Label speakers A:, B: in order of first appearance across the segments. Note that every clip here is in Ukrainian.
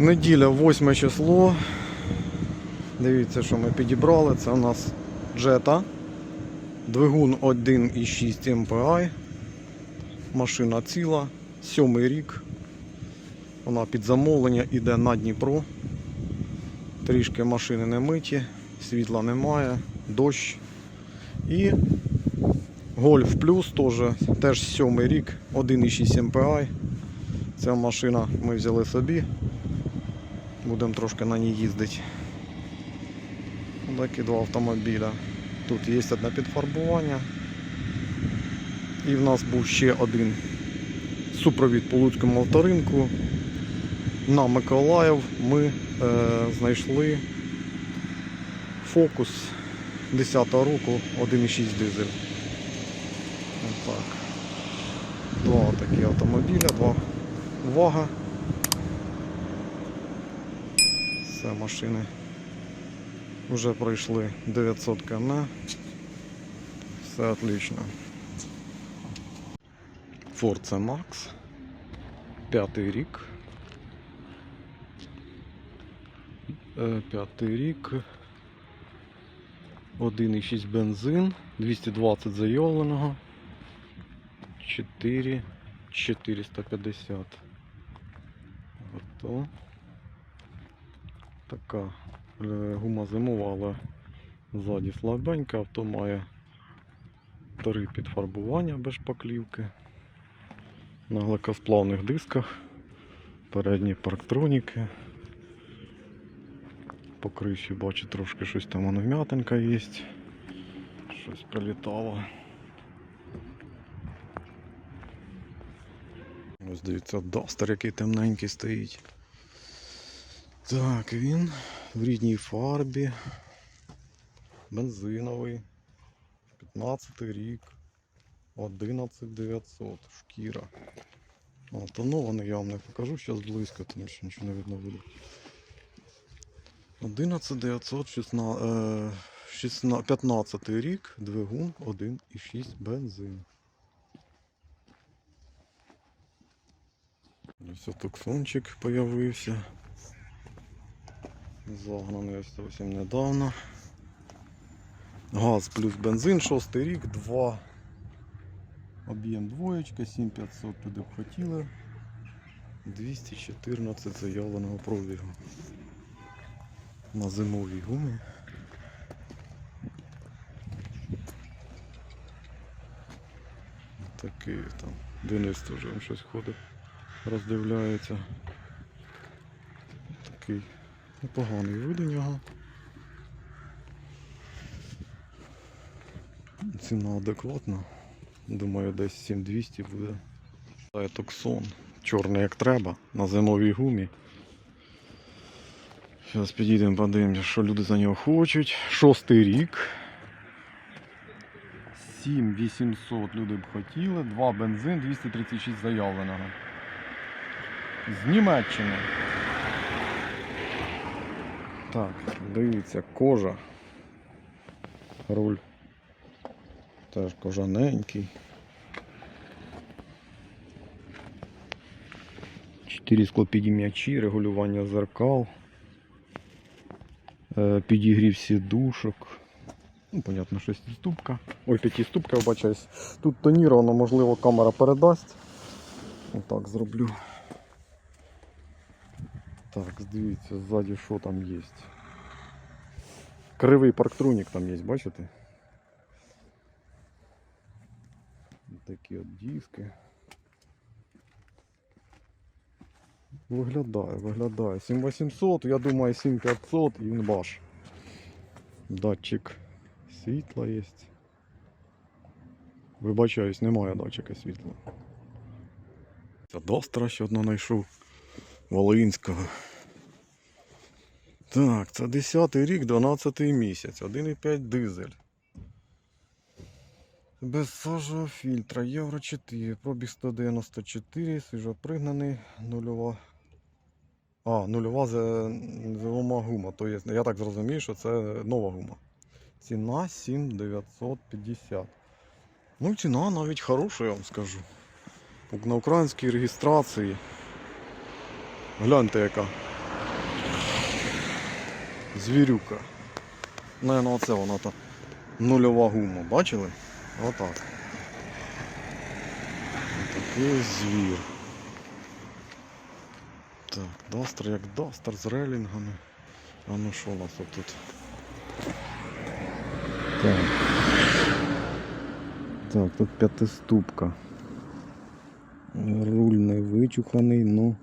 A: Неділя, 8 число. Дивіться, що ми підібрали. Це у нас Jetta. Двигун 1,6 MPI. Машина ціла. Сьомий рік. Вона під замовлення іде на Дніпро. Трішки машини не миті, світла немає, дощ. І Plus теж, теж сьомий рік, 1,6 MPI. Ця машина ми взяли собі. Будемо трошки на ній їздити. Такі два автомобіля. Тут є одне підфарбування. І в нас був ще один супровід по Луцькому авторинку. На Миколаїв ми е, знайшли фокус 10-го року 1,6 дизель. Два такі автомобіля, два вага. Все, машини вже пройшли 900 км. Все отлично. C Max. П'ятий рік. Е, П'ятий рік. 1,6 бензин, 220 заявленого. 4 450. Ото. Така е, гума зимова, але ззаді слабенька, авто має три підфарбування без шпаклівки. На гладкосплавних дисках. Передні парктроніки. По криші бачу трошки щось там воно вм'ятинка є. Щось прилітало. Ось дивіться, Дастер, який темненький стоїть. Так, він в рідній фарбі. Бензиновий. 15 рік. 11900. Шкіра. О, тонований я вам не покажу зараз близько, тому що нічого не видно буде. 11916, е, 16, 15 рік, двигун 1,6 бензин. Ось туксончик появився. Загнаний ось зовсім недавно. Газ плюс бензин, шостий рік, 2. Об'єм двоєчка, 7500 туди б хотіли. 214 заявленого пробігу. На зимовій гумі. Такий там. Денис теж щось ходить, роздивляється. Такий непоганий вид у нього. Ціна адекватна. Думаю, десь 7200 буде. Це. Чорний як треба, на зимовій гумі. Зараз підійдемо, подивимося, що люди за нього хочуть. Шостий рік. 7800 люди б хотіли, 2 бензин, 236 заявленого. З Німеччини. Так, дивіться, кожа. Руль. Теж кожаненький. 4 склопідім'ячі, регулювання зеркал, е, підігрів сідушок. Ну, понятно, шестиступка. Ой, п'ятиступка, вибачаюсь. Тут тоніровано, можливо, камера передасть. Отак зроблю. Так, дивіться, ззаді що там є. Кривий парктронік там є, бачите? Такі от диски. Виглядає, виглядає. 7800, я думаю 7500 і він ваш. Датчик світла є. Вибачаюсь, немає датчика світла. Це Достра ще одного знайшов. Волинського. Так, це 10 рік, 12 місяць, 1,5 дизель. Без сажого фільтра, Євро 4, пробіг 194, свіжопригнаний, нульова. А, нульова зелома гума. То є, я так зрозумів, що це нова гума. Ціна 7950. Ну, ціна навіть хороша, я вам скажу. На українській реєстрації. Гляньте яка. Звірюка. Наверно, оце вона та нульова гума. Бачили? Отак. Такий звір. Так, Дастер як Дастер з релінгами. А ну що у нас тут? Так. Так, тут п'ятиступка. Руль не вичуханий, ну.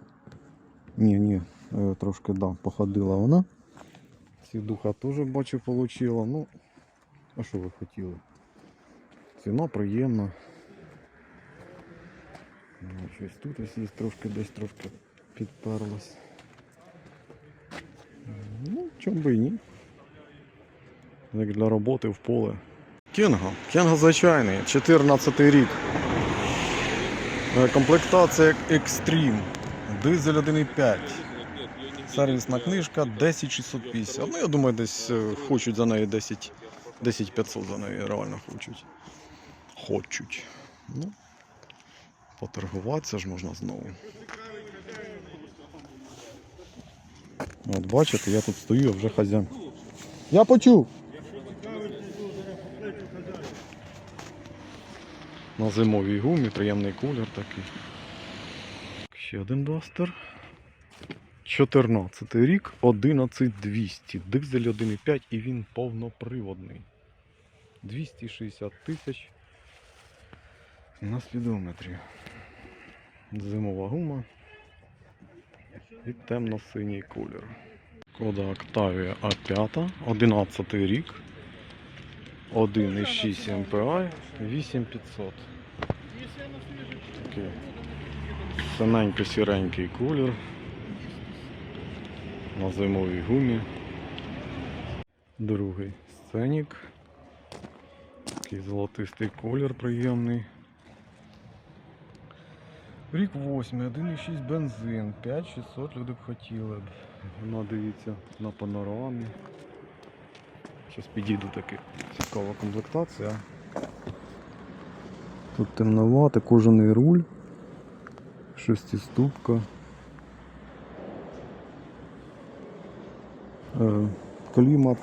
A: Ні, ні, е, трошки да, походила вона. Сідуха теж бачу получила. Ну, а що ви хотіли? Ціна приємна. Ну, Щось тут ось є трошки десь трошки підперлось. Ну, чому би і ні. Як для роботи в поле. Кенга. Кенга звичайний, 14 рік. Е, Комплектація Extreme. Дизель 1.5. Сервісна книжка 10650. Ну, я думаю, десь е, хочуть за неї 10 10500 за неї реально хочуть. Хочуть. Ну, поторгуватися ж можна знову. От бачите, я тут стою, а вже хазяїн. Я почув. На зимовій гумі, приємний колір такий. Ще один дастер. 14 рік, 11200. Дизель 1,5 і він повноприводний. 260 тисяч на спідометрі. Зимова гума і темно-синій колір. Кода Octavia A5, 11 рік, 1,6 MPI, 8500. Такий синенько-сіренький колір на зимовій гумі. Другий сценік. Такий золотистий колір приємний. Рік 8, 1,6 бензин, 5600 люди б хотіли б. Ну, дивіться на панорамі. Зараз підійду таки. Цікава комплектація. Тут темновато, кожаний руль, шестиступка. Е, клімат,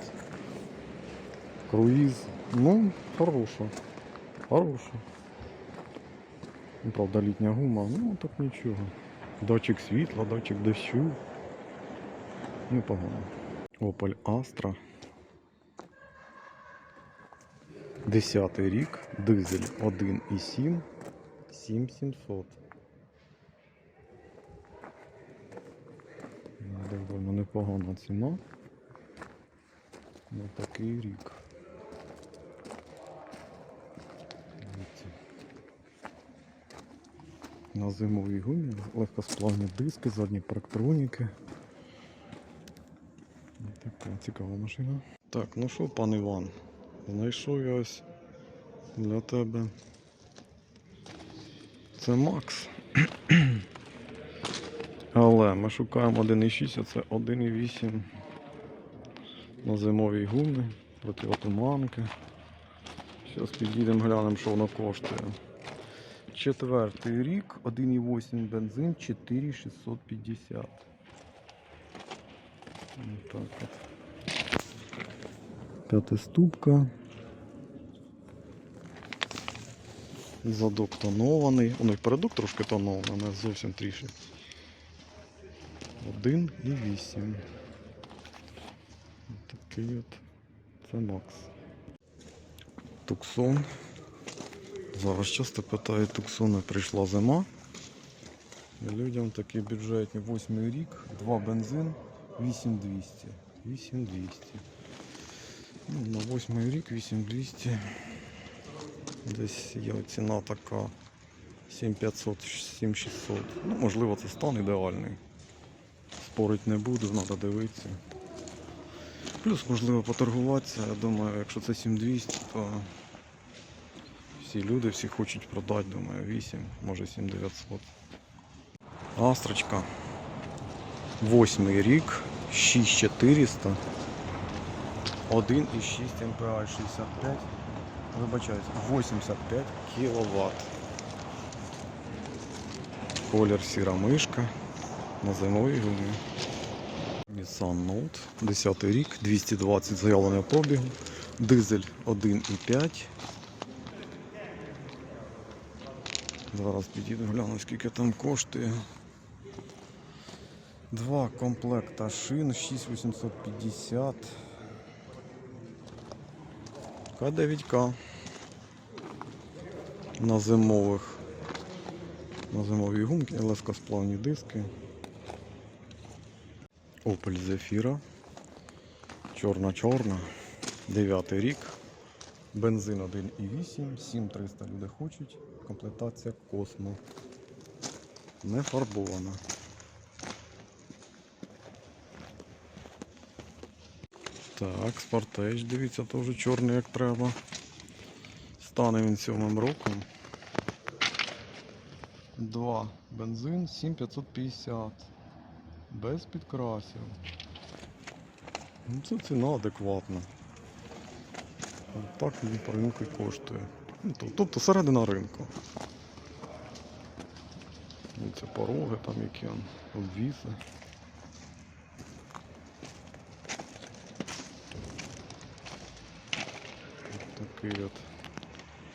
A: круїз. Ну, хороша. Хороша. Ну, Правда, літня гума, ну так нічого. Датчик світла, датчик дощу. Непогано. Opel Astra. Десятий рік, дизель 1,7, 7700. Ну, Довольно непогана ціна. На такий рік. Дивіться. На зимовій гумі легкосплавні диски, задні парктроніки. Така цікава машина. Так, ну що, пан Іван, знайшов я ось для тебе. Це Макс. Але ми шукаємо 1,6, а це 1,8 на зимовій гумі, противотуманки. Зараз підійдемо глянемо, що воно коштує. Четвертий рік, 1,8 бензин, 4,650. Ось Так от. П'ятиступка. Задок тонований. Воно і передок трошки тонований, але зовсім трішки. 1,8. Такий от. Це Макс. Туксон. Зараз часто питають Туксони, прийшла зима. Людям такі бюджетні 8 рік, 2 бензин, 8200. 8200. Ну, на 8 рік 8200. Десь є ціна така 7500, 7600. Ну, можливо, це стан ідеальний. Спорить не буду, треба дивитися. Плюс можливо поторгуватися. Я думаю, якщо це 7200, то всі люди всі хочуть продати, думаю, 8, може 7900. Астрочка. Восьмий рік, 6400. 1,6 МПА 65. Вибачаюсь, 85 кВт. Колір сіра мишка на зимовій гумі. Nissan Note, 10 рік, 220 заявленого пробігу, дизель 1,5. Зараз підійду гляну, скільки там коштує. Два комплекта шин 6850. К9К. На зимових. На зимовій гумки, легкосплавні диски. Opel Zafira. Чорна-чорна. 9 рік. Бензин 1,8, 7300 люди хочуть. Комплектація Космо. Не фарбована. Так, Спартеч, дивіться, теж чорний як треба. Стане він сьомим роком. 2 бензин 7550. Без підкрасів. Ну, це ціна адекватна. Так він по ринку і коштує. Ну, Тобто середина ринку. Ну, Це пороги там які обвіси. Такий от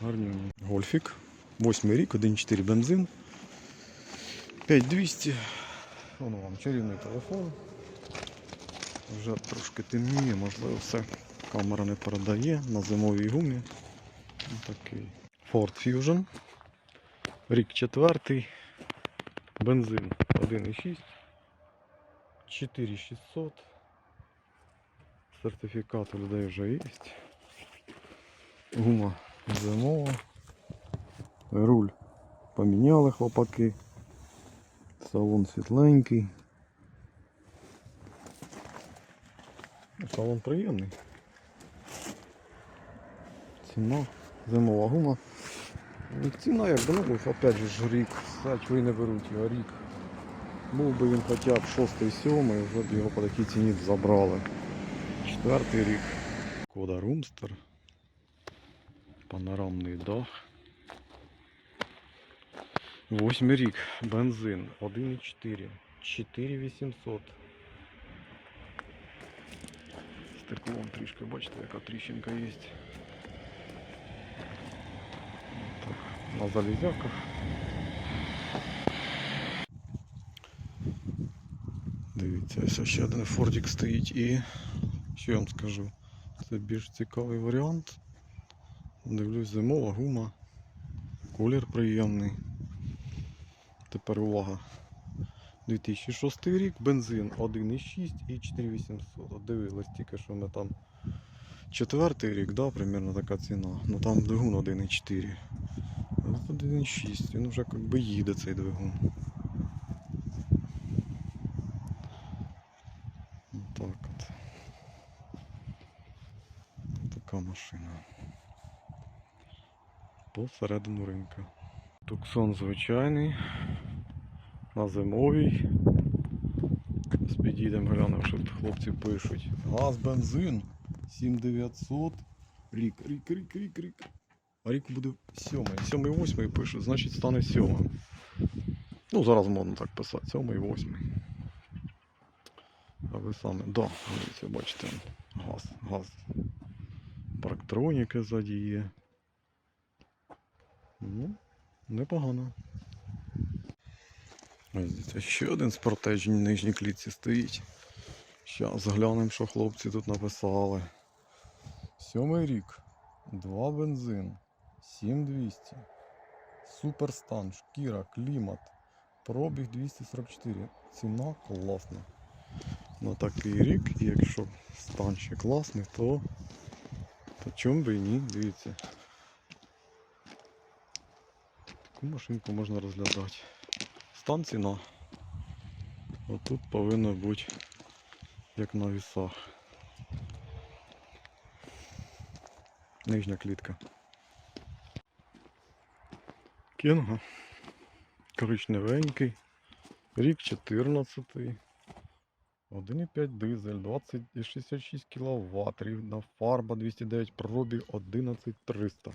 A: гарнюній. Гольфік. Восьмий рік, 1.4 бензин. 5200. Воно вам чарівний телефон. Вже трошки темніє, можливо, все камера не передає на зимовій гумі. Такий. Ford Fusion. Рік четвертий. Бензин 1,6. 4600. Сертифікат у людей вже є. Гума зимова. Руль поміняли хлопаки. Салон світленький. Салон приємний. Ціна, зимова гума. Ну, Ціна як би, ну, опять же рік, ви не беруть його рік. Був би він хоча б 6-7, вже б його по такій ціні забрали. Четвертий рік. Кода Румстер. Панорамний дах. Восьмий рік. Бензин 1,4. 4800. Стеклом трішки, бачите, яка тріщинка є. Так, на залізяках. Дивіться, ось ще один фордик стоїть і що я вам скажу? Це більш цікавий варіант. Дивлюсь, зимова гума. Колір приємний. Тепер увага. 2006 рік, бензин 1,6 і 4800. От дивились тільки, що ми там четвертий рік, да, примерно така ціна. Ну там двигун 1,4. 1,6. Він вже як би їде цей двигун. Так от. Така машина. Посередину ринка. Туксон звичайний. На зимовій. Зараз підійдемо, глянемо, що тут хлопці пишуть. Газ, бензин 7900. Рік, рік, рік, рік, рік. А рік буде сьомий. Сьомий, восьмий пишуть, значить стане сьомим. Ну, зараз модно так писати. Сьомий, восьмий. А ви саме. Да, дивіться, бачите. Газ, газ. Парктроніки ззаді є. Ну, непогано. Ось дивіться, ще один спортеж в нижній клітці стоїть. Зараз заглянемо, що хлопці тут написали. Сьомий рік. Два бензин. 7200. Суперстан, шкіра, клімат. Пробіг 244. Ціна класна. На такий рік, і якщо стан ще класний, то, то чому би і ні, дивіться. Таку машинку можна розглядати. Стан ціна. Отут повинно бути як на вісах. Нижня клітка. Кенга. Коричневенький. Рік 14. 1,5 дизель, 20 і 66 кВт, рівна фарба 209 пробіг 11300.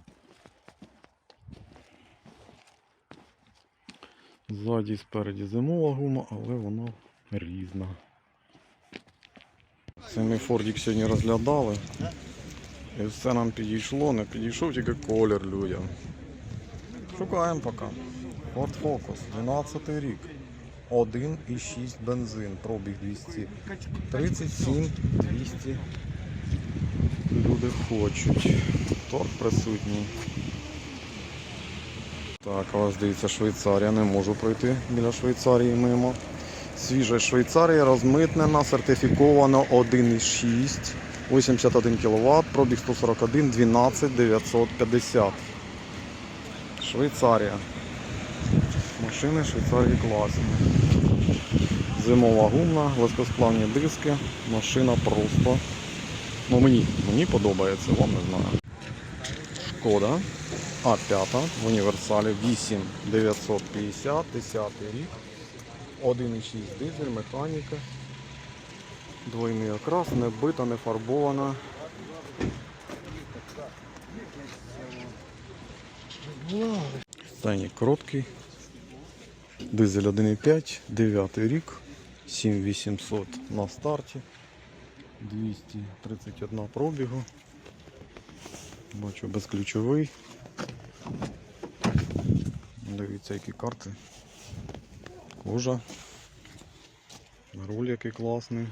A: Ззаді спереді зимова гума, але вона різна. Це ми Фордік сьогодні розглядали. І все нам підійшло, не підійшов тільки колір людям. Шукаємо поки. Ford Focus, 12 рік. 1,6 бензин, пробіг 200. 37 200 люди хочуть. Торг присутній. Так, а ось дивіться Швейцарія, не можу пройти біля Швейцарії мимо. Свіжа Швейцарія розмитнена, сертифіковано 1,6, 81 кВт, пробіг 141, 12 950. Швейцарія. Машини Швейцарії класні. Зимова гумна, легкосплавні диски, машина просто. Ну мені, мені подобається, вам не знаю. Шкода А5 в універсалі 8950, 10 рік. 1,6 дизель, механіка. Двойний окрас, не бита, не фарбована. Стайник короткий. Дизель 1,5, 9 рік, 7800 на старті, 231 пробігу. Бачу безключовий. Дивіться, які карти. Кожа. Руль який класний.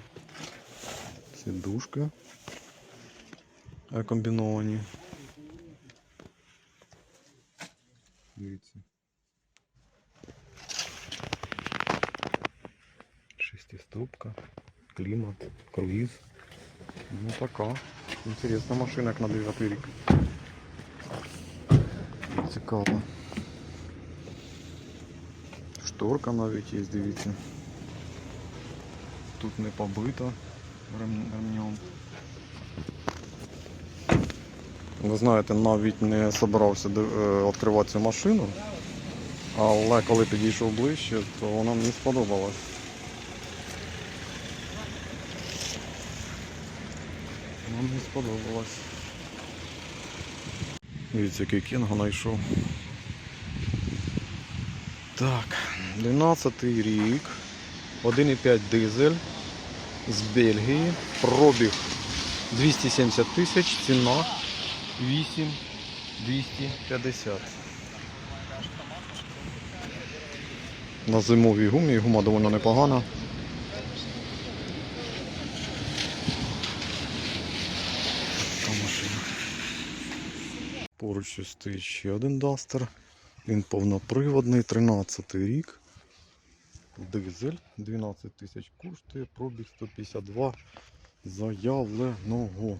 A: Сідушки. е, Комбіновані. Дивіться. Шестиступка, клімат, круїз. Ну така. Інтересна машина, як на 9 рік. Цікаво. Шторка навіть є, дивіться. Тут не побита ремнем. Ви знаєте, навіть не збирався див- е, відкривати цю машину, але коли підійшов ближче, то вона мені сподобалась. Вона мені сподобалась. Дивіться, який кінго знайшов. Так, 12 рік, 1,5 дизель з Бельгії, пробіг 270 тисяч, ціна 8 250. На зимовій гумі, гума доволі непогана. Така машина. Поруч стоїть ще один дастер. Він повноприводний, 13 рік. Дизель 12 тисяч коштує, пробіг 152 заявленого.